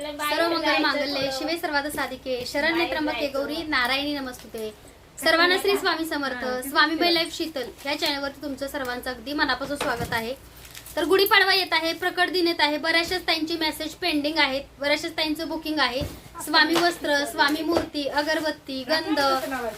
सर्व मंगल मांगल्ये शिवे सर्वाद साधिके शरण्य त्र्यंबके गौरी नारायणी नमस्तुते. सर्वांना श्री स्वामी समर्थ स्वामी बाई लाईफ शीतल या चॅनलवरती तुमचं सर्वांचं अगदी मनापासून स्वागत आहे. तर गुढीपाडवा येत आहे प्रकट दिन येत आहे बऱ्याचशाच ताईंची मेसेज पेंडिंग आहेत बऱ्याचशाच ताईंचं बुकिंग आहे. स्वामी वस्त्र स्वामी मूर्ती अगरबत्ती गंध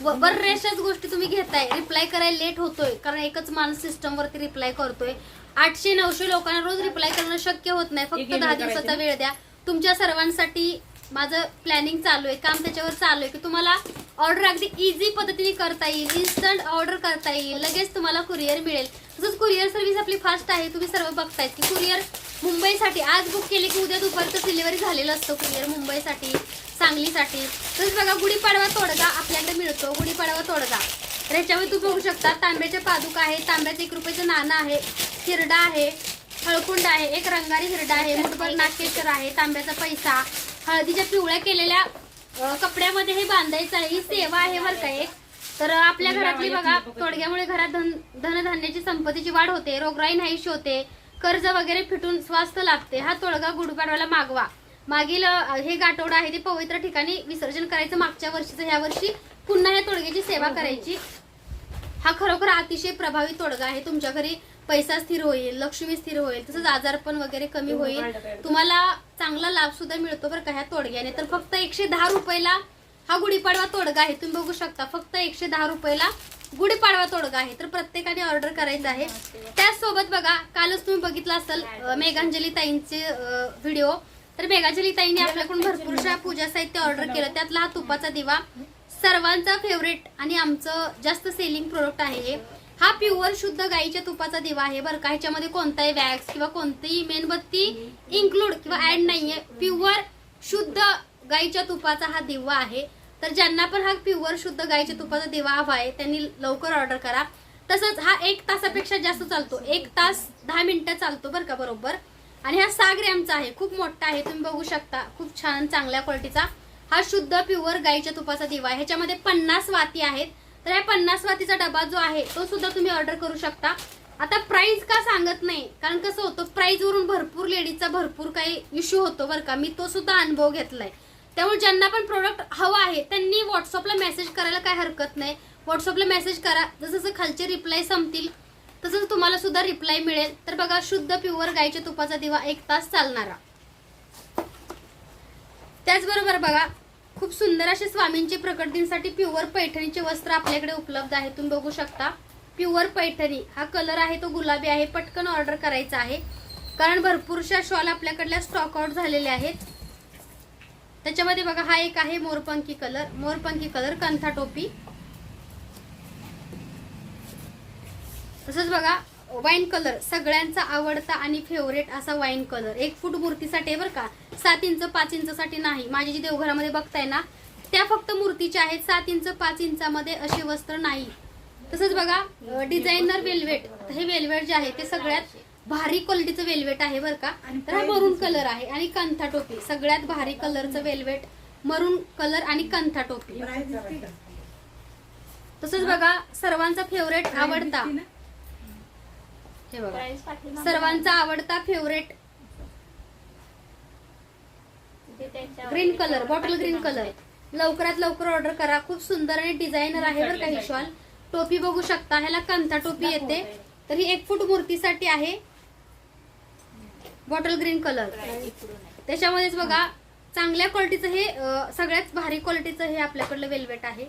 व बऱ्याचशाच गोष्टी तुम्ही घेताय. रिप्लाय करायला लेट होतोय कारण एकच माणूस सिस्टम वरती रिप्लाय करतोय. आठशे नऊशे लोकांना रोज रिप्लाय करणं शक्य होत नाही. फक्त दहा दिवसाचा वेळ द्या. तुमच्या सर्वांसाठी माझं प्लॅनिंग चालू आहे काम त्याच्यावर चालू आहे की तुम्हाला ऑर्डर अगदी इझी पद्धतीने करता येईल इन्स्टंट ऑर्डर करता येईल लगेच तुम्हाला कुरिअर मिळेल. तसंच कुरिअर सर्व्हिस आपली फास्ट आहे तुम्ही सर्व बघतायत की कुरिअर मुंबईसाठी आज बुक केले की उद्या दुपारचं डिलिव्हरी झालेलं असतं कुरिअर मुंबईसाठी सांगलीसाठी. तसंच बघा गुढीपाडवा तोडगा आपल्याकडे मिळतो गुढीपाडवा तोडगा. तर ह्याच्यावर तुम्ही बघू शकता तांब्याच्या पादुका आहे तांब्याचं एक रुपयाचं नाणं आहे शिरडा आहे हळकुंड आहे एक रंगारी हिरडा आहे मुठभर नाकेश्वर आहे तांब्याचा पैसा. हळदीच्या पिवळ्या केलेल्या कपड्यामध्ये हे बांधायचं आहे. ही सेवा आहे बरं का एक. तर आपल्या घरातली बघा तोडग्यामुळे घरात धन धनधान्याची संपत्तीची वाढ होते रोगराई नाहीशी होते. कर्ज वगैरे फिटून स्वास्थ्य लाभते. हा तोडगा गुढीपाडवाला मागवा. मागील हे गाठोडा आहे ते पवित्र ठिकाणी विसर्जन करायचं मागच्या वर्षीचं. ह्या वर्षी पुन्हा या तोडग्याची सेवा करायची. हा खरोखर अतिशय प्रभावी तोडगा आहे. तुमच्या घरी पैसा स्थिर होईल लक्ष्मी स्थिर होईल तसंच आजारपण वगैरे कमी होईल. तुम्हाला चांगला लाभ सुद्धा मिळतो बरं का ह्या तोडग्याने. तर फक्त एकशे दहा रुपयाला हा गुढीपाडवा तोडगा आहे. तुम्ही बघू शकता फक्त एकशे दहा रुपयाला गुढीपाडवा तोडगा आहे. तर प्रत्येकाने ऑर्डर करायचं आहे. त्याचसोबत बघा कालच तुम्ही बघितलं असेल मेघांजली ताईंचे व्हिडिओ तर मेघांजली ताईंनी आपल्याकडून भरपूरशा पूजा साहित्य ऑर्डर केलं. त्यातला हा तुपाचा दिवा. सर्वांचा फेवरेट आणि आमचं जास्त सेलिंग प्रोडक्ट आहे हा. प्युअर शुद्ध गाईच्या तुपाचा दिवा आहे बरं का. ह्याच्यामध्ये कोणताही वॅक्स किंवा कोणतीही मेणबत्ती इन्क्लूड किंवा ऍड नाहीये. प्युअर शुद्ध गाईच्या तुपाचा हा दिवा आहे. तर ज्यांना पण हा प्युअर शुद्ध गाईच्या तुपाचा दिवा हवा आहे त्यांनी लवकर ऑर्डर करा. तसंच हा एक तासापेक्षा जास्त चालतो. एक तास दहा मिनिटं चालतो बरं का बरोबर. आणि हा सहा ग्रॅमचा आहे. खूप मोठा आहे. तुम्ही बघू शकता. खूप छान चांगल्या क्वालिटीचा हा शुद्ध प्युअर गाईच्या तुपाचा दिवा आहे. ह्याच्यामध्ये पन्नास वाती आहेत. तर ह्या पन्नास वातीचा डबा जो आहे तो सुद्धा तुम्ही ऑर्डर करू शकता. आता प्राइस का सांगत नाही? कारण कसं होतं प्राइस वरून भरपूर लेडीजचा भरपूर काही इश्यू होतो बरं का. मी तो सुद्धा अनुभव घेतलाय. त्यामुळे ज्यांना पण प्रोडक्ट हवं आहे त्यांनी व्हॉट्सअपला मेसेज करायला काय हरकत नाही. व्हॉट्सअपला मेसेज करा. जसं जसं खालचे रिप्लाय संपतील तसंच तुम्हाला सुद्धा रिप्लाय मिळेल. तर बघा शुद्ध प्युअर गाईच्या तुपाचा दिवा एक तास चालणारा. त्याचबरोबर बघा खूप सुंदर असे स्वामींचे प्रकट दिनसाठी प्युअर पैठणीचे वस्त्र आपल्याकडे उपलब्ध आहे. तुम्ही बघू शकता. प्युअर पैठणी. हा कलर आहे तो गुलाबी आहे. पटकन ऑर्डर करायचा आहे. कारण भरपूरशा शॉल आपल्याकडल्या स्टॉकआउट झालेल्या झालेले आहेत. त्याच्यामध्ये बघा हा एक आहे मोरपंखी कलर. मोरपंखी कलर कंथा टोपी. तसंच बघा वाईन कलर. सगळ्यांचा आवडता आणि फेवरेट असा वाईन कलर. एक फूट मूर्तीसाठी बरं का. सात इंच पाच इंच साठी नाही. माझी जी देवघरामध्ये बघताय ना त्या फक्त मूर्तीच्या आहेत. सात इंच पाच इंचामध्ये असे वस्त्र नाही. तसंच बघा डिझायनर वेल्वेट. हे वेल्वेट जे आहे ते सगळ्यात भारी क्वालिटीचं वेल्वेट आहे बरं का. तर हा मरून कलर आहे आणि कंथा टोपी. सगळ्यात भारी कलरचं वेल्वेट मरून कलर आणि कंथा टोपी. तसंच बघा सर्वांचा फेवरेट आवडता. हे बघा. सर्वांचा आवडता favourite green colour bottle green colour लवकरात लवकर ऑर्डर करा. खूप सुंदर आणि डिझायनर आहे बरं का ही शॉल टोपी बघू शकता. ह्याला कंथा टोपी येते. तर ही एक फूट मूर्तीसाठी आहे बॉटल ग्रीन कलर त्याच्यामध्येच बघा चांगल्या क्वालिटीचं हे सगळ्यात भारी क्वालिटीचं हे आपल्याकडलं वेल्वेट आहे.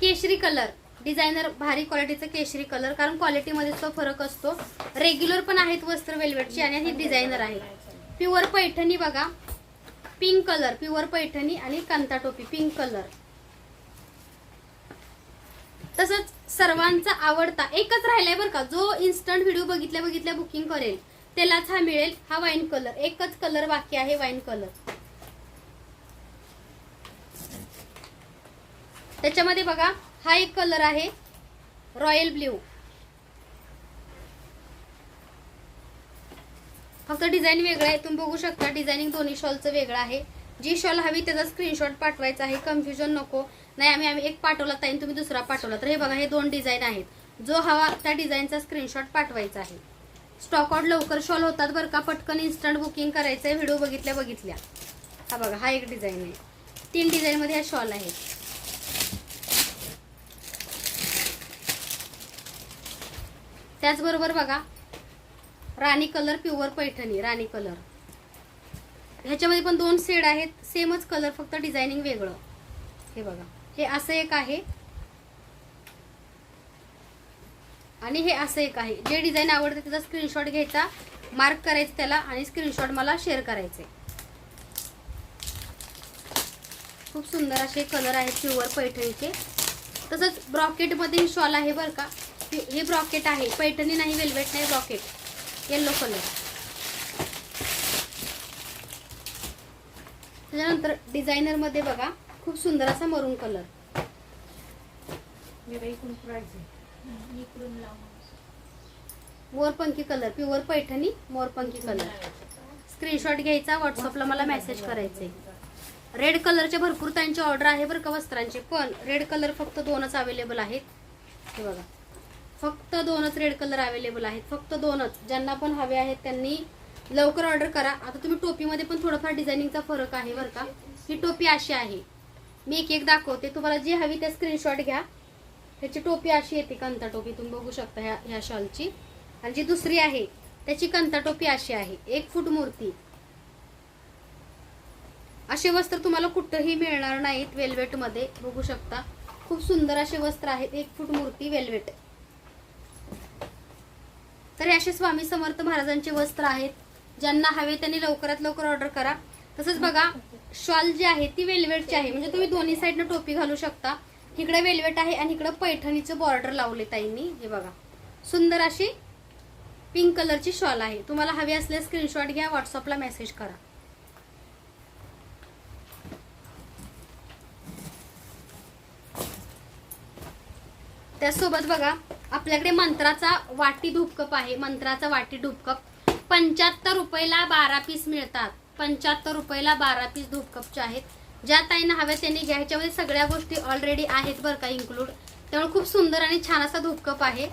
केशरी कलर डिझायनर भारी क्वालिटीचं केशरी कलर कारण क्वालिटीमध्ये तो फरक असतो. रेग्युलर पण आहेत वस्त्र वेल्वेटची आणि ही डिझायनर आहे. प्युअर पैठणी बघा. पिंक कलर प्युअर पैठणी आणि कांता टोपी पिंक कलर. तसंच सर्वांचा आवडता एकच राहिलाय बरं का जो इन्स्टंट व्हिडिओ बघितल्या बघितल्या बुकिंग करेल त्यालाच हा मिळेल हा वाईन कलर एकच कलर बाकी आहे वाईन कलर त्याच्यामध्ये बघा हा एक कलर आहे रॉयल ब्ल्यू फक्त डिझाईन वेगळं आहे. तुम्ही बघू शकता डिझायनिंग दोन्ही शॉलचं वेगळं आहे. जी शॉल हवी त्याचा स्क्रीनशॉट पाठवायचा आहे. कन्फ्युजन नको. नाही आम्ही आम्ही एक पाठवला ताईन तुम्ही दुसरा पाठवला. तर हे बघा हे दोन डिझाईन आहेत. जो हवा त्या डिझाईनचा स्क्रीनशॉट पाठवायचा आहे. स्टॉक आउट लवकर शॉल होतात बरं का. पटकन इन्स्टंट बुकिंग करायचं आहे व्हिडिओ बघितल्या बघितल्या. हा बघा हा एक डिझाईन आहे. तीन डिझाईनमध्ये ह्या हा शॉल आहे. त्याचबरोबर बघा राणी कलर प्युअर पैठणी राणी कलर. ह्याच्यामध्ये पण दोन शेड आहेत सेमच कलर फक्त डिझायनिंग वेगळं. हे बघा. हे असं एक आहे. आणि हे असं एक आहे. जे डिझाईन आवडते त्याचा स्क्रीनशॉट घ्यायचा मार्क करायचं त्याला आणि स्क्रीनशॉट मला शेअर करायचे. खूप सुंदर असे कलर आहेत प्युअर पैठणीचे. तसंच ब्रॉकेटमध्ये ही शॉल आहे बरं का. हे ब्रॉकेट आहे. पैठणी नाही वेल्वेट नाही ब्रॉकेट येल्लो कलर त्याच्यानंतर डिझायनरमध्ये बघा खूप सुंदर असा मरून कलर मोरपंखी कलर प्युअर पैठणी मोरपंखी कलर स्क्रीनशॉट घ्यायचा व्हॉट्सअपला मला मेसेज करायचे रेड कलरचे भरपूर त्यांची ऑर्डर आहे बरं का वस्त्रांची पण रेड कलर फक्त दोनच अवेलेबल आहेत. हे बघा. फक्त दोनच रेड कलर अवेलेबल आहेत. फक्त दोनच. ज्यांना पण हवे आहेत त्यांनी लवकर ऑर्डर करा. आता तुम्ही टोपीमध्ये पण थोडंफार डिझायनिंगचा फरक आहे बरं का. ही टोपी अशी आहे. मी एक एक दाखवते. तुम्हाला जी हवी त्या स्क्रीनशॉट घ्या. ह्याची टोपी अशी येते कंता टोपी. तुम्ही बघू शकता ह्या ह्या शॉलची आणि जी दुसरी आहे त्याची कंता टोपी अशी आहे. एक फूट मूर्ती. असे वस्त्र तुम्हाला कुठंही मिळणार नाहीत वेल्वेटमध्ये. बघू शकता. खूप सुंदर असे वस्त्र आहेत. एक फूट मूर्ती वेल्वेट. तर हे असे स्वामी समर्थ महाराजांचे वस्त्र आहेत ज्यांना हवे त्यांनी लवकरात लवकर ऑर्डर करा. तसंच बघा शॉल जी आहे ती वेल्वेटची आहे. म्हणजे तुम्ही दोन्ही साईडनं टोपी घालू शकता. इकडे वेल्वेट आहे आणि इकडे पैठणीचं बॉर्डर लावले ताईंनी. हे बघा. सुंदर अशी पिंक कलरची शॉल आहे. तुम्हाला हवी असल्यास स्क्रीनशॉट घ्या व्हॉट्सअपला मेसेज करा. त्यासोबत बघा आपल्याकडे मंत्राचा वाटी धूपकप आहे. मंत्राचा वाटी धूपकप. पंच्याहत्तर रुपयाला बारा पीस मिळतात. पंच्याहत्तर रुपयाला बारा पीस धूपकपचे आहेत. ज्या ताईंना हव्या त्यांनी घ्यायच्यामध्ये सगळ्या गोष्टी ऑलरेडी आहेत बरं का इन्क्लूड त्यामुळे खूप सुंदर आणि छान असा धूपकप आहे.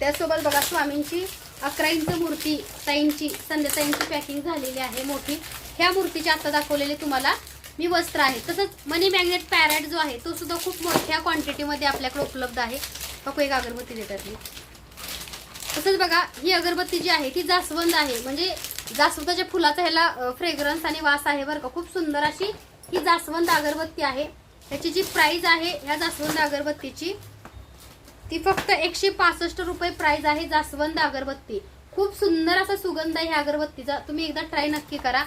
त्यासोबत बघा स्वामींची अकरा इंच मूर्ती ताईंची संध्याताईंची पॅकिंग झालेली आहे मोठी. ह्या मूर्तीची आता दाखवलेले तुम्हाला मी वस्त्र आहे. तसंच मनी मॅग्नेट पॅरेट जो आहे तो सुद्धा खूप मोठ्या क्वांटिटीमध्ये आपल्याकडे उपलब्ध आहे. बघू एक अगरबत्ती देतात मी. तसंच बघा ही अगरबत्ती जी आहे ती जास्वंद आहे. म्हणजे जास्वंदाच्या फुलाचा ह्याला फ्रेग्रन्स आणि वास आहे बरं का. खूप सुंदर अशी ही जास्वंद अगरबत्ती आहे. त्याची जी प्राईज आहे ह्या जास्वंद अगरबत्तीची ती फक्त एकशे पासष्ट रुपये प्राईज आहे जास्वंद अगरबत्ती. खूप सुंदर असा सुगंध आहे ह्या अगरबत्तीचा. तुम्ही एकदा ट्राय नक्की करा.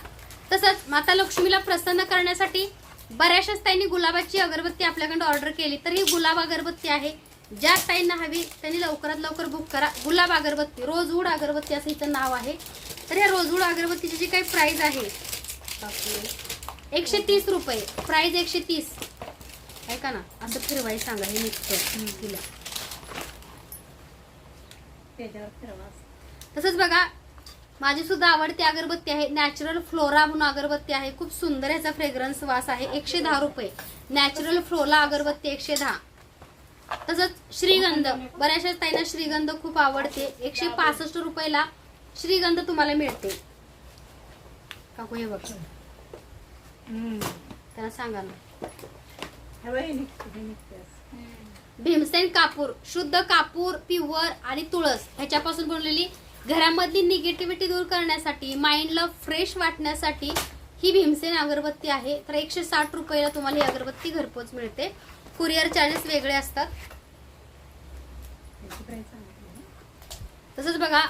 तसंच माता लक्ष्मीला प्रसन्न करण्यासाठी बऱ्याचशाच ताईंनी गुलाबाची अगरबत्ती आपल्याकडे ऑर्डर केली. तर ही गुलाब अगरबत्ती आहे. ज्या ताईंना हवी त्यांनी लवकरात लवकर बुक करा. गुलाब अगरबत्ती रोजवूड अगरबत्ती असं हिचं नाव आहे. तर ह्या रोजवूड अगरबत्तीची जी काही प्राइस आहे एकशे तीस रुपये. प्राइस एकशे तीस. ऐका ना असं फिरवाई सांगा हे निघतं तिला तसंच बघा माझी सुद्धा आवडती अगरबत्ती आहे. नॅचरल फ्लोरा म्हणून अगरबत्ती आहे. खूप सुंदर ह्याचा फ्रेग्रन्स वास आहे. एकशे दहा रुपये. नॅचरल फ्लोला अगरबत्ती एकशे दहा. तसंच श्रीगंध. बऱ्याचशा ताईंना श्रीगंध खूप आवडते. एकशे पासष्ट रुपयाला श्रीगंध तुम्हाला मिळते. काकू हे बघ. त्यांना सांगा ना. भीमसेन कापूर. शुद्ध कापूर प्युअर आणि तुळस. ह्याच्यापासून बनवलेली घरामधली निगेटिव्हिटी दूर करण्यासाठी माइंडला फ्रेश वाटण्यासाठी ही भीमसेन अगरबत्ती आहे. तर एकशे साठ रुपयाला तुम्हाला ही अगरबत्ती घरपोच मिळते. कुरिअर चार्जेस वेगळे असतात. तसंच बघा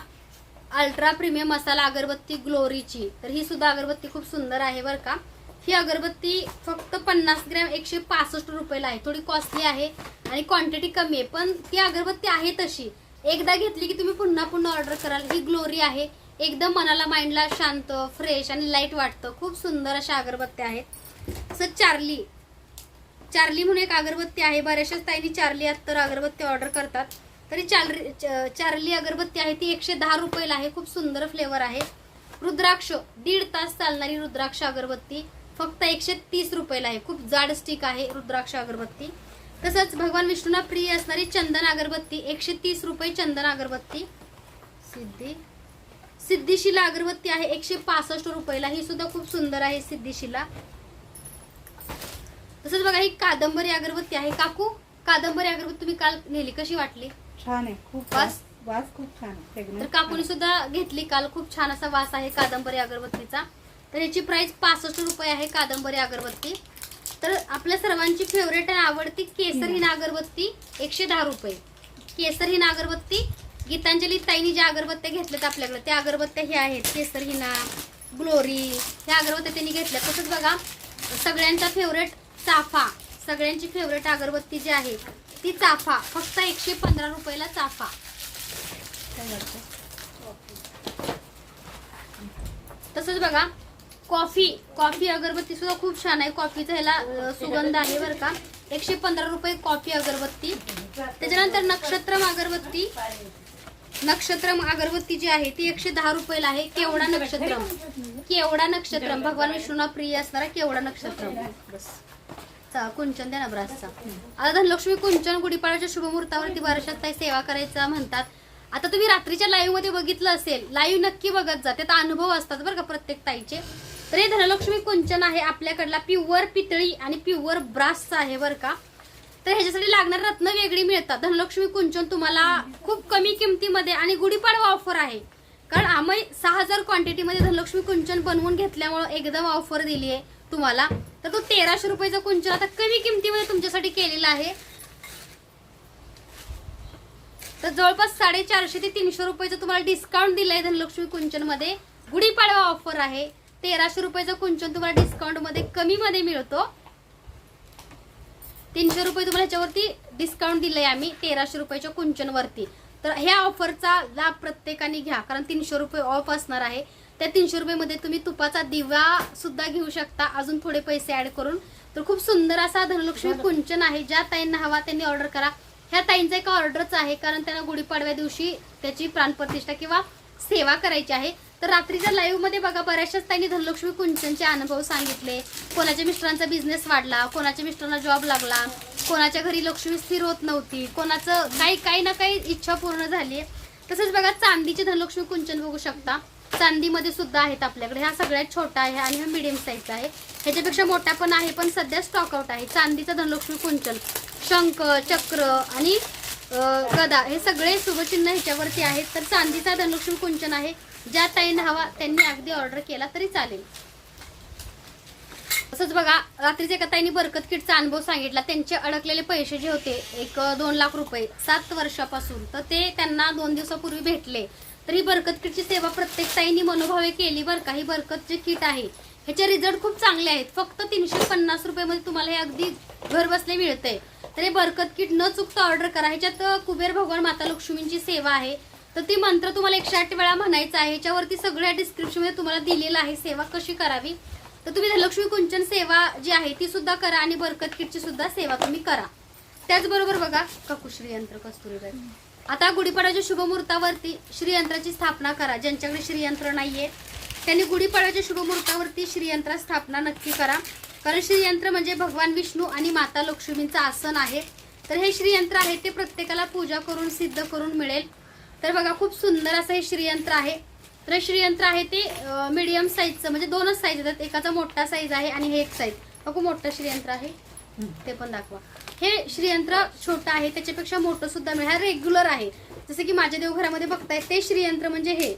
अल्ट्रा प्रीमियम मसाला अगरबत्ती ग्लोरीची तर ही सुद्धा अगरबत्ती खूप सुंदर आहे बरं का. ही अगरबत्ती फक्त पन्नास ग्रॅम एकशे पासष्ट रुपयाला आहे. थोडी कॉस्टली आहे आणि क्वांटिटी कमी आहे. पण ती अगरबत्ती आहे तशी. एकदा घेतली की तुम्ही पुन्हा पुन्हा ऑर्डर कराल. ही ग्लोरी आहे. एकदम मनाला माइंडला शांत फ्रेश आणि लाइट वाटतं. खूप सुंदर अशा अगरबत्त्या आहेत. तसंच चार्ली चार्ली म्हणून एक अगरबत्ती आहे. बऱ्याचशाच ताईंनी चार्ली तर अगरबत्ती ऑर्डर करतात. तरी चार्ली च- चार्ली अगरबत्ती आहे. ती एकशे दहा रुपयाला आहे. खूप सुंदर फ्लेवर आहे. रुद्राक्ष. दीड तास चालणारी रुद्राक्ष अगरबत्ती. फक्त एकशे तीस रुपयाला आहे. खूप जाड स्टिक आहे रुद्राक्ष अगरबत्ती. तसंच भगवान विष्णूंना प्रिय असणारी चंदन अगरबत्ती एकशे तीस रुपये चंदन अगरबत्ती. सिद्धी. सिद्धिशिला अगरबत्ती आहे एकशे पासष्ट रुपयाला. ही सुद्धा खूप सुंदर आहे सिद्धिशिला. तसंच बघा ही कादंबरी अगरबत्ती आहे. काकू कादंबरी अगरबत्ती तुम्ही काल नेली कशी वाटली? छान आहे. खूप वास? वास खूप छान आहे. तर काकूने सुद्धा घेतली काल. खूप छान असा वास आहे कादंबरी अगरबत्तीचा. तर याची प्राइस पासष्ट रुपये आहे कादंबरी अगरबत्ती. तर आपल्या सर्वांची फेवरेट आणि आवडती केसर ही अगरबत्ती एकशे दहा रुपये. केसर ही अगरबत्ती गीतांजली ताईनी ज्या अगरबत्त्या घेतल्यात आपल्याकडे त्या अगरबत्त्या ह्या आहेत. केसर हिना ग्लोरी ह्या अगरबत्त्या त्यांनी घेतल्या तसंच बघा सगळ्यांचा फेवरेट चाफा सगळ्यांची फेवरेट अगरबत्ती जी आहे ती चाफा फक्त एकशे पंधरा रुपयाला चाफा. तसंच बघा कॉफी कॉफी अगरबत्ती सुद्धा खूप छान आहे. कॉफीचा ह्याला सुगंध आहे बरं का. एकशे पंधरा रुपये कॉफी अगरबत्ती. त्याच्यानंतर नक्षत्रम अगरबत्ती. नक्षत्रम अगरबत्ती जी आहे ती एकशे दहा रुपयाला आहे. केवडा नक्षत्रम. केवडा नक्षत्रम. भगवान विष्णूना प्रिय असणारा केवडा नक्षत्रम. कुंचन द्या ना ब्रासचा आता धनलक्ष्मी कुंचन गुढीपाडव्याच्या शुभमुहूर्तावरती बऱ्याचशा ताई सेवा करायचा म्हणतात. आता तुम्ही रात्रीच्या लाईव्हमध्ये बघितलं असेल. लाईव्ह नक्की बघत जा. त्यात अनुभव असतात बरं का प्रत्येक ताईचे. तर हे धनलक्ष्मी कुंचन आहे आपल्याकडला. प्युअर पितळी आणि प्युअर ब्रासचं आहे बरं का. तर ह्याच्यासाठी लागणार रत्न वेगळी मिळतात. धनलक्ष्मी कुंचन तुम्हाला खूप कमी किमतीमध्ये आणि गुढीपाडवा ऑफर आहे. कारण आम्ही सहा हजार क्वांटिटीमध्ये धनलक्ष्मी कुंचन बनवून घेतल्यामुळं एकदम ऑफर दिली आहे तुम्हाला. तर तो तेराशे रुपयाचा कुंचन आता कमी किमतीमध्ये तुमच्यासाठी केलेला आहे. तर जवळपास साडेचारशे ते तीनशे रुपयाचं तुम्हाला डिस्काउंट दिलंय धनलक्ष्मी कुंचनमध्ये गुढीपाडवा ऑफर आहे. तेराशे रुपयाचं कुंचन तुम्हाला डिस्काउंटमध्ये कमी मध्ये मिळतो. तीनशे रुपये तुम्हाला ह्याच्यावरती डिस्काउंट दिलंय आम्ही तेराशे रुपयाच्या कुंचन वरती तर ह्या ऑफरचा लाभ प्रत्येकाने घ्या कारण तीनशे रुपये ऑफ असणार आहे. त्या तीनशे रुपये तुम्ही तुपाचा दिवा सुद्धा घेऊ शकता अजून थोडे पैसे ऍड करून. तर खूप सुंदर असा धनलक्ष्मी कुंचन आहे ज्या ताईंना हवा त्यांनी ऑर्डर करा. ह्या ताईंचा एक ऑर्डरच आहे कारण त्यांना गुढीपाडव्या दिवशी त्याची प्राणप्रतिष्ठा किंवा सेवा करायची आहे. तर रात्रीच्या लाईव्हमध्ये बघा बऱ्याचशाच त्यांनी धनलक्ष्मी कुंचनचे अनुभव सांगितले. कोणाच्या मिस्टरांचा बिझनेस वाढला कोणाच्या मिस्टरांना जॉब लागला कोणाच्या घरी लक्ष्मी स्थिर होत नव्हती कोणाचं काही काही ना काही इच्छा पूर्ण झाली. तसंच बघा चांदीचे धनलक्ष्मी कुंचन बघू शकता. चांदीमध्ये सुद्धा आहेत आपल्याकडे. हा सगळ्यात छोटा आहे आणि हा मिडियम साईजचा आहे. ह्याच्यापेक्षा मोठा पण आहे पण सध्या स्टॉकआउट आहे. चांदीचा धनलक्ष्मी कुंचन. शंख चक्र आणि गदा हे सगळे शुभचिन्ह ह्याच्यावरती आहेत. तर चांदीचा धनलक्ष्मी कुंचन आहे. ज्या ताईंना हवा त्यांनी अगदी ऑर्डर केला तरी चालेल. तसंच बघा रात्रीच एका ताईंनी बरकत किटचा अनुभव सांगितला. त्यांचे अडकलेले पैसे जे होते एक दोन लाख रुपये सात वर्षापासून. तर ते त्यांना दोन दिवसापूर्वी भेटले. तर ही बरकत किटची सेवा प्रत्येक ताईंनी मनोभावे केली बरं का. ही बरकत जे किट आहे ह्याचे रिझल्ट खूप चांगले आहेत. फक्त तीनशे पन्नास रुपयेमध्ये तुम्हाला हे अगदी घर बसले मिळते तरी बरकत किट न चुकता ऑर्डर करा. ह्याच्यात कुबेर भगवान माता लक्ष्मींची सेवा आहे. तर ती मंत्र तुम्हाला एकशे आठ वेळा म्हणायचा आहे. ह्याच्यावरती सगळ्या डिस्क्रिप्शनमध्ये तुम्हाला दिलेलं आहे सेवा कशी करावी. तर तुम्ही धनलक्ष्मी कुंचन सेवा जी आहे ती सुद्धा करा आणि बरकत किटची सुद्धा सेवा तुम्ही करा. त्याचबरोबर बघा काकू श्रीयंत्र कस्तुरीबाई आता गुढीपाडाच्या शुभमुहूर्तावरती श्रीयंत्राची स्थापना करा. ज्यांच्याकडे श्रीयंत्र नाहीये त्यांनी गुढीपाड्याच्या शुभमुहूर्तावरती श्रीयंत्र स्थापना नक्की करा. कारण श्रीयंत्र म्हणजे भगवान विष्णू आणि माता लक्ष्मींचं आसन आहे. तर हे श्रीयंत्र आहे ते प्रत्येकाला पूजा करून सिद्ध करून मिळेल. तर बघा खूप सुंदर असं हे श्रीयंत्र आहे. तर श्रीयंत्र आहे ते मिडियम साईजचं म्हणजे दोनच साईज येतात. एकाचा मोठा साईज आहे आणि हे एक साईज बघू मोठं श्रीयंत्र आहे. ते पण दाखवा. हे श्रीयंत्र छोटं आहे त्याच्यापेक्षा मोठं सुद्धा मिळेल. रेग्युलर आहे. जसं की माझ्या देवघरामध्ये बघताय ते श्रीयंत्र म्हणजे हे.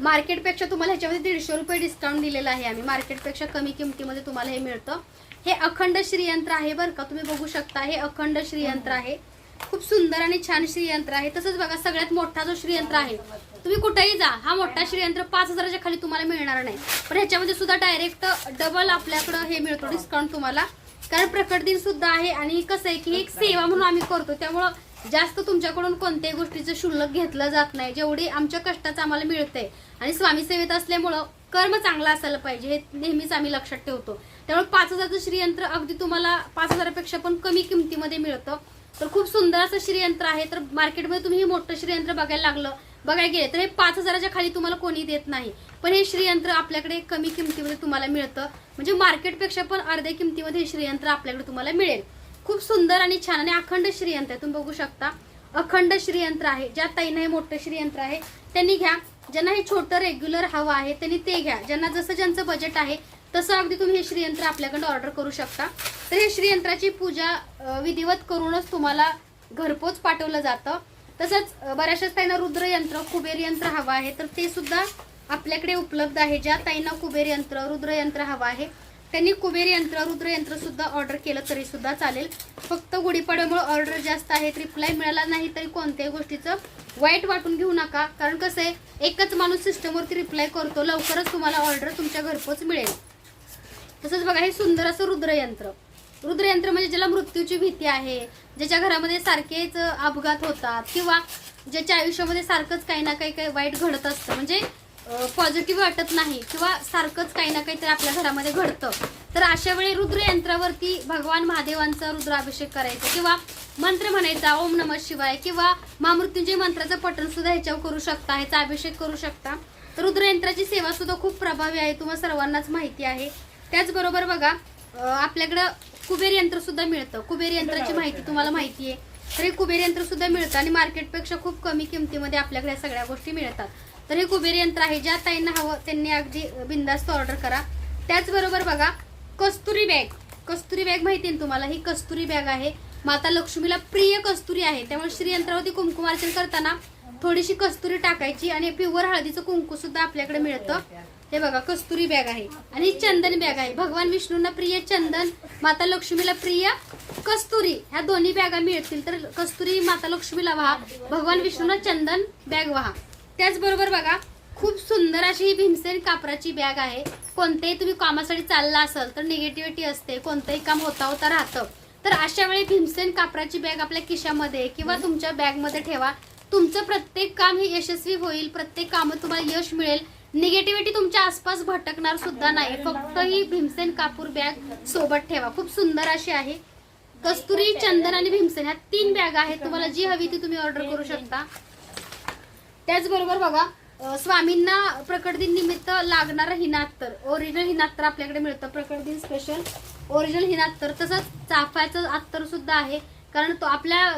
मार्केटपेक्षा तुम्हाला ह्याच्यामध्ये दीडशे रुपये डिस्काउंट दिलेला आहे आम्ही. मार्केटपेक्षा कमी किमतीमध्ये तुम्हाला हे मिळतं. हे अखंड श्रीयंत्र आहे बरं का. तुम्ही बघू शकता हे अखंड श्रीयंत्र आहे. खूप सुंदर आणि छान श्रीयंत्र आहे. तसंच बघा सगळ्यात मोठा जो श्रीयंत्र आहे तुम्ही कुठेही जा. हा मोठा श्रीयंत्र पाच हजाराच्या खाली तुम्हाला मिळणार नाही. पण ह्याच्यामध्ये सुद्धा डायरेक्ट डबल आपल्याकडं हे मिळतो डिस्काउंट तुम्हाला. कारण प्रकट दिन सुद्धा आहे आणि कसं आहे की एक सेवा म्हणून आम्ही करतो. त्यामुळं जास्त तुमच्याकडून कोणत्याही गोष्टीचं शुल्लक घेतलं जात नाही. जेवढी आमच्या कष्टाचं आम्हाला मिळतंय. आणि स्वामी सेवेत असल्यामुळं कर्म चांगला असायला पाहिजे हे नेहमीच आम्ही लक्षात ठेवतो. त्यामुळे पाच हजारचं श्रीयंत्र अगदी तुम्हाला पाच हजारापेक्षा पण कमी किमतीमध्ये मिळतं. तर खूप सुंदर असं श्रीयंत्र आहे. तर मार्केटमध्ये तुम्ही हे मोठं श्रीयंत्र बघायला लागलं बघायला गेले तर हे पाच हजाराच्या खाली तुम्हाला कोणी देत नाही. पण हे श्रीयंत्र आपल्याकडे कमी किमतीमध्ये तुम्हाला मिळतं. म्हणजे मार्केटपेक्षा पण अर्ध्या किमतीमध्ये हे श्रीयंत्र आपल्याकडे तुम्हाला मिळेल. खूप सुंदर आणि छान आणि अखंड श्रीयंत्र आहे. तुम्ही बघू शकता. अखंड श्रीयंत्र आहे. ज्या ताईनं हे मोठं श्रीयंत्र आहे त्यांनी घ्या. ज्यांना हे छोटं रेग्युलर हवं आहे त्यांनी ते घ्या. ज्यांना जसं ज्यांचं बजेट आहे तसं अगदी तुम्ही हे श्रीयंत्र आपल्याकडे ऑर्डर करू शकता. तर हे श्रीयंत्राची पूजा विधिवत करूनच तुम्हाला घरपोच पाठवलं जातं. तसंच बऱ्याचशा बऱ्याचशाच ताईंना रुद्रयंत्र कुबेर यंत्र हवं आहे. तर ते सुद्धा आपल्याकडे उपलब्ध आहे. ज्या ताईंना कुबेर यंत्र रुद्रयंत्र हवं आहे त्यांनी कुबेर यंत्र रुद्र यंत्र सुद्धा ऑर्डर केलं तरी सुद्धा चालेल. फक्त गुढीपाड्यामुळे ऑर्डर जास्त आहेत रिप्लाय मिळाला नाही तरी कोणत्याही गोष्टीचं वाईट वाटून घेऊ नका. कारण कसं आहे एकच माणूस सिस्टमवरती रिप्लाय करतो लवकरच तुम्हाला ऑर्डर तुमच्या घरपोच मिळेल. तसंच बघा हे सुंदर असं रुद्रयंत्र रुद्रयंत्र म्हणजे ज्याला मृत्यूची भीती आहे ज्याच्या घरामध्ये सारखेच अपघात होतात किंवा ज्याच्या आयुष्यामध्ये सारखंच काही ना काही काही वाईट घडत असतं. म्हणजे पॉझिटिव्ह वाटत नाही किंवा सारखंच काही ना काहीतरी आपल्या घरामध्ये घडतं. तर अशा वेळी रुद्रयंत्रावरती भगवान महादेवांचा रुद्राभिषेक करायचा किंवा मंत्र म्हणायचा ओम नमः शिवाय किंवा महामृत्युंजय मंत्राचं पठण सुद्धा ह्याच्यावर करू शकता ह्याचा अभिषेक करू शकता. तर रुद्रयंत्राची सेवा सुद्धा खूप प्रभावी आहे तुम्हाला सर्वांनाच माहिती आहे. त्याचबरोबर बघा आपल्याकडं कुबेर यंत्र सुद्धा मिळतं. कुबेर यंत्राची माहिती तुम्हाला माहिती आहे तर हे कुबेर यंत्र सुद्धा मिळतं आणि मार्केटपेक्षा खूप कमी किमतीमध्ये आपल्याकडे सगळ्या गोष्टी मिळतात. तर हे कुबेर यंत्र आहे ज्या ताईंना हवं त्यांनी अगदी बिंदास्त ऑर्डर करा. त्याचबरोबर बघा कस्तुरी बॅग कस्तुरी बॅग माहिती आहे ना तुम्हाला? ही कस्तुरी बॅग आहे. माता लक्ष्मीला प्रिय कस्तुरी आहे. त्यामुळे श्रीयंत्रावरती कुंकुमार्चन करताना थोडीशी कस्तुरी टाकायची आणि प्युअर हळदीचं कुंकू सुद्धा आपल्याकडे मिळतं. हे बघा कस्तुरी बॅग आहे. आणि चंदन बॅग आहे. भगवान विष्णूंना प्रिय चंदन माता लक्ष्मीला प्रिय कस्तुरी. ह्या दोन्ही बॅगा मिळतील. तर कस्तुरी माता लक्ष्मीला व्हा भगवान विष्णूंना चंदन बॅग व्हा. त्याचबरोबर बघा खूप सुंदर अशी ही भीमसेन कापराची बॅग आहे. कोणत्याही तुम्ही कामासाठी चालला असाल तर निगेटिव्हिटी असते कोणतंही काम होता होता राहतं. तर अशा वेळी भीमसेन कापराची बॅग आपल्या खिशामध्ये किंवा तुमच्या बॅगमध्ये ठेवा. तुमचं प्रत्येक काम हे यशस्वी होईल प्रत्येक कामात तुम्हाला यश मिळेल. निगेटिव्हिटी तुमच्या आसपास भटकणार सुद्धा नाही. फक्त ही भीमसेन कापूर बॅग सोबत ठेवा. खूप सुंदर अशी आहे. कस्तुरी चंदन आणि भीमसेन ह्या तीन बॅग आहेत. तुम्हाला जी हवी ती तुम्ही ऑर्डर करू शकता. त्याचबरोबर बघा स्वामींना प्रकट दिन निमित्त लागणारं हिनात्तर. ओरिजिनल हिनात्तर आपल्याकडे मिळतं. प्रकट दिन स्पेशल ओरिजिनल हिनात्तर. तसंच चाफ्याचं अत्तर सुद्धा आहे. कारण तो आपल्या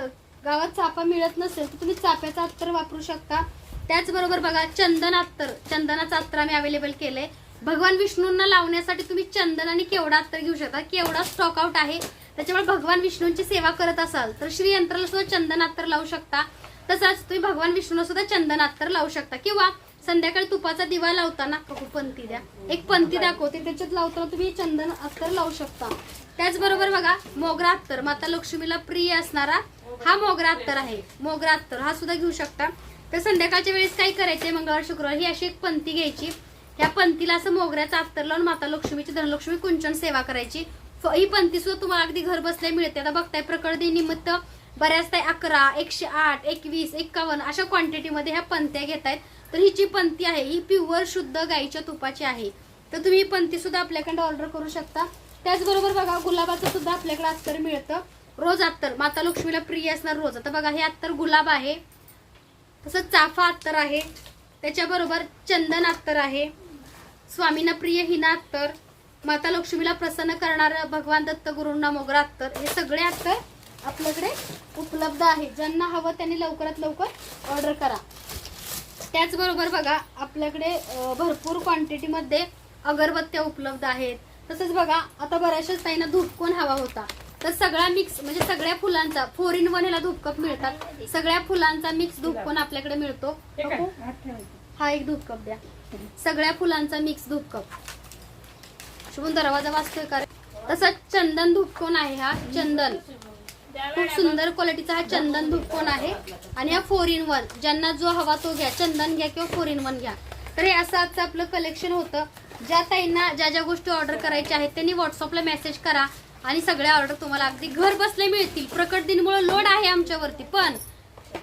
गावात चाफा मिळत नसेल तर तुम्ही चाफ्याचं अत्तर वापरू शकता. त्याचबरोबर बघा चंदन अत्तर. चंदनाचं अत्तर आम्ही अवेलेबल केलंय. भगवान विष्णूंना लावण्यासाठी तुम्ही चंदन आणि केवडा अत्तर घेऊ शकता. केवडा स्टॉक आउट आहे. त्याच्यामुळे भगवान विष्णूंची सेवा करत असाल तर श्रीयंत्राला सुद्धा चंदन अत्तर लावू शकता. तसंच तुम्ही भगवान विष्णूला सुद्धा चंदन अत्तर लावू शकता. किंवा संध्याकाळी तुपाचा दिवा लावताना बघू पंथी द्या. एक पंथी दाखवते त्याच्यात लावताना तुम्ही चंदन अत्तर लावू शकता. त्याचबरोबर बघा मोगरा अत्तर माता लक्ष्मीला प्रिय असणारा हा मोगरा अत्तर आहे. मोगरा अत्तर हा सुद्धा घेऊ शकता. तर संध्याकाळच्या वेळेस काय करायचंय? मंगळवार शुक्रवार ही अशी एक पंथी घ्यायची. या पंथीला असं मोगऱ्याचं अत्तर लावून माता लक्ष्मीची धनलक्ष्मी कुंचन सेवा करायची. ही पंथी सुद्धा तुम्हाला अगदी घर बसल्या मिळते. आता बघताय प्रकट दिनिमित्त बऱ्याच ताई अकरा एकशे आठ एकवीस एक्कावन्न अशा क्वांटिटीमध्ये ह्या पंत्या घेत आहेत. तर ही जी पंथी आहे ही प्युअर शुद्ध गाईच्या तुपाची आहे. तर तुम्ही ही पंथी सुद्धा आपल्याकडे ऑर्डर करू शकता. त्याचबरोबर बघा गुलाबाचं सुद्धा आपल्याकडे अत्तर मिळतं. रोज अत्तर. माता लक्ष्मीला प्रिय असणार रोज. आता बघा हे अत्तर गुलाब आहे. तसंच चाफा अत्तर आहे. त्याच्याबरोबर चंदन अत्तर आहे. स्वामींना प्रिय हिना अत्तर. माता लक्ष्मीला प्रसन्न करणारं भगवान दत्त गुरुंना मोगरा अत्तर. हे सगळे अत्तर आपल्याकडे उपलब्ध आहे. ज्यांना हवं त्यांनी लवकरात लवकर ऑर्डर करा. त्याचबरोबर बघा आपल्याकडे भरपूर क्वांटिटीमध्ये अगरबत्त्या उपलब्ध आहेत. तसंच बघा आता बऱ्याचशाच ताईंना धूपकोन हवा होता? तर सगळा मिक्स म्हणजे सगळ्या फुलांचा फोर इन वन ह्याला धूपकप मिळतात. सगळ्या फुलांचा मिक्स धूपकोन आपल्याकडे मिळतो. हा एक धूप कप द्या. सगळ्या फुलांचा मिक्स धूप कप शुभून दरवाजा वाचतोय का रे? तसंच चंदन धूपकोन आहे हा? चंदन. खूप सुंदर क्वालिटीचा हा चंदन धूपकोन आहे. आणि हा फोर इन वन ज्यांना जो हवा तो घ्या चंदन घ्या किंवा फोर इन वन घ्या. तर हे असं आजचं आपलं कलेक्शन होतं. ज्या ताईंना ज्या ज्या गोष्टी ऑर्डर करायच्या आहेत त्यांनी व्हॉट्सअपला मेसेज करा आणि सगळ्या ऑर्डर तुम्हाला अगदी घर बसले मिळतील. प्रकट दिनमुळे लोड आहे आमच्यावरती पण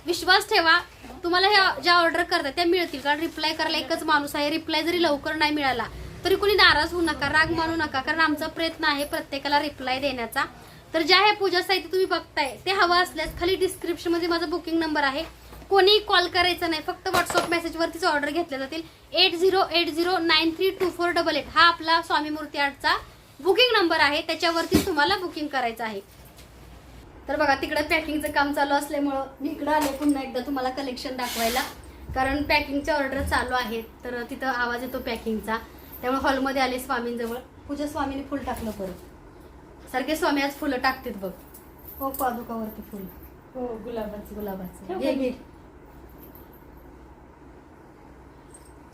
विश्वास ठेवा तुम्हाला ह्या ज्या ऑर्डर करतात त्या मिळतील. कारण रिप्लाय करायला एकच माणूस आहे. रिप्लाय जरी लवकर नाही मिळाला तरी कोणी नाराज होऊ नका राग मानू नका. कारण आमचा प्रयत्न आहे प्रत्येकाला रिप्लाय देण्याचा. तर ज्या हे पूजा साहित्य तुम्ही बघताय ते हवं असल्यास खाली डिस्क्रिप्शनमध्ये माझा बुकिंग नंबर आहे. कोणी कॉल करायचा नाही फक्त व्हॉट्सअप मेसेजवरतीच ऑर्डर घेतल्या जातील. Eight zero eight zero nine three two four double eight हा आपला स्वामी मूर्ती आर्टचा बुकिंग नंबर आहे त्याच्यावरती तुम्हाला बुकिंग करायचं आहे. तर बघा तिकडे पॅकिंगचं काम चालू असल्यामुळं मी इकडं आले पुन्हा एकदा तुम्हाला कलेक्शन दाखवायला. कारण पॅकिंगच्या ऑर्डर चालू आहेत तर तिथं आवाज येतो पॅकिंगचा त्यामुळे हॉलमध्ये आले स्वामींजवळ. पूजा स्वामीने फुल टाकलं परत. सारखे स्वामी आज फुलं टाकतात बघ. हो पादुकावरती फुल. हो गुलाबाचं. गुलाबाचं. ठेव घे का? घे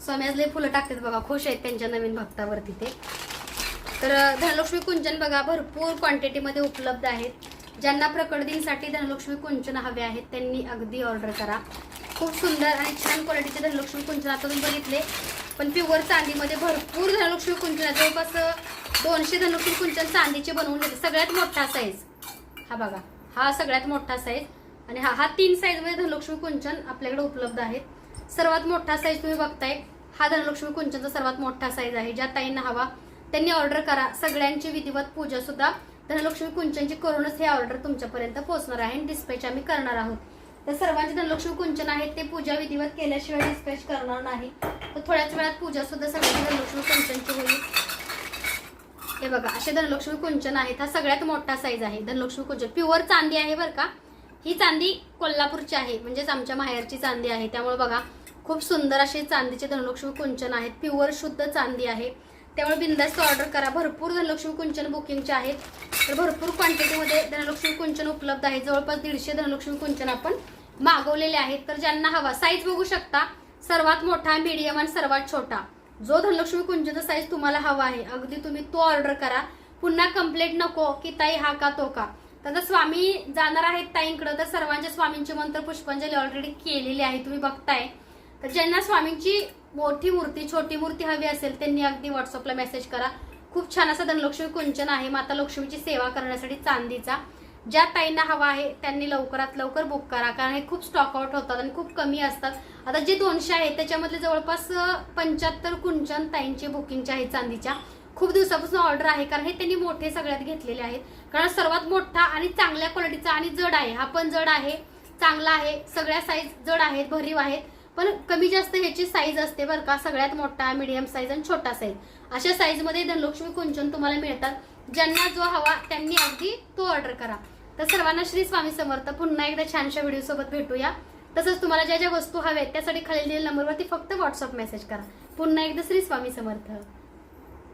स्वामी आज लय फुलं टाकतात बघा खुश आहेत त्यांच्या नवीन भक्तावरती ते. तर अं, धनलक्ष्मी कुंचन बघा भरपूर क्वांटिटीमध्ये उपलब्ध आहेत. ज्यांना प्रकट दिनसाठी धनलक्ष्मी कुंचन हवे आहेत त्यांनी अगदी ऑर्डर करा. खूप सुंदर आणि छान क्वालिटीचे धनलक्ष्मी कुंचन आता तुम्ही बघितले. पण प्युअर चांदीमध्ये भरपूर धनलक्ष्मी कुंचन आहे जवळपास अं, दोनशे धनुकीन कुंचन चांदीचे बनवून घेते सगळ्यात मोठा साईज हा बघा हा सगळ्यात मोठा साईज आणि हा हा तीन साईजमध्ये धनलक्ष्मी कुंचन आपल्याकडे उपलब्ध आहेत. सर्वात मोठा साईज तुम्ही बघताय हा धनलक्ष्मी कुंचनचा सर्वात मोठा साईज आहे. ज्या ताईंना हवा त्यांनी ऑर्डर करा. सगळ्यांची विधिवत पूजा सुद्धा धनलक्ष्मी कुंचनची करूनच हे ऑर्डर तुमच्यापर्यंत पोहोचणार आहे आणि डिस्पॅच आम्ही करणार आहोत. तर सर्वांचे धनलक्ष्मी कुंचन आहेत ते पूजा विधिवत केल्याशिवाय डिस्पॅच करणार नाही. तर थोड्याच वेळात पूजा सुद्धा सगळ्यांची धनलक्ष्मी कुंचनची होईल. हे बघा असे धनलक्ष्मी कुंचन आहेत. हा सगळ्यात मोठा साईज आहे. धनलक्ष्मी कुंचन. प्युअर चांदी आहे बरं का? ही चांदी कोल्हापूरची आहे. म्हणजेच आमच्या माहेरची चांदी आहे. त्यामुळे बघा खूप सुंदर असे चांदीचे धनलक्ष्मी कुंचन आहेत. प्युअर शुद्ध चांदी आहे. त्यामुळे बिंदास्त ऑर्डर करा. भरपूर धनलक्ष्मी कुंचन बुकिंगचे आहेत. तर भरपूर क्वांटिटीमध्ये धनलक्ष्मी कुंचन उपलब्ध आहे. जवळपास दीडशे धनलक्ष्मी कुंचन आपण मागवलेले आहेत. तर ज्यांना हवा साईज बघू शकता सर्वात मोठा मीडियम आणि सर्वात छोटा. जो धनलक्ष्मी कुंचनचा साईज तुम्हाला हवा आहे अगदी तुम्ही तो ऑर्डर करा. पुन्हा कंप्लेंट नको की ताई हा का तो का. तर स्वामी जाणार आहेत ताईंकडे तर सर्वांच्या स्वामींची मंत्र पुष्पांजली ऑलरेडी केलेली आहे तुम्ही बघताय. तर ज्यांना स्वामींची मोठी मूर्ती छोटी मूर्ती हवी असेल त्यांनी अगदी व्हॉट्सअपला मेसेज करा. खूप छान असा धनलक्ष्मी कुंचन आहे. माता लक्ष्मीची सेवा करण्यासाठी चांदीचा. ज्या ताईंना हवा आहे त्यांनी लवकरात लवकर बुक करा. कारण हे खूप स्टॉकआउट होतात आणि खूप कमी असतात. आता जे दोनशे आहेत त्याच्यामधले जवळपास पंच्याहत्तर कुंचन ताईंचे बुकिंगचे आहेत चांदीच्या. खूप दिवसापासून ऑर्डर आहे कारण हे त्यांनी मोठे सगळ्यात घेतलेले आहेत. कारण सर्वात मोठा आणि चांगल्या क्वालिटीचा आणि जड आहे. हा पण जड आहे चांगला आहे सगळ्या साईज जड आहेत भरीव आहेत. पण कमी जास्त ह्याची साईज असते बरं का सगळ्यात मोठा मिडियम साईज आणि छोटा साईज अशा साईजमध्ये धनलक्ष्मी कुंचन तुम्हाला मिळतात. ज्यांना जो हवा त्यांनी अगदी तो ऑर्डर करा. तर सर्वांना श्री स्वामी समर्थ. पुन्हा एकदा छानशा व्हिडिओ सोबत भेटूया. तसंच तुम्हाला ज्या ज्या वस्तू हव्यात त्यासाठी खाली दिलेल्या नंबरवरती फक्त व्हॉट्सअप मेसेज करा. पुन्हा एकदा श्री स्वामी समर्थ.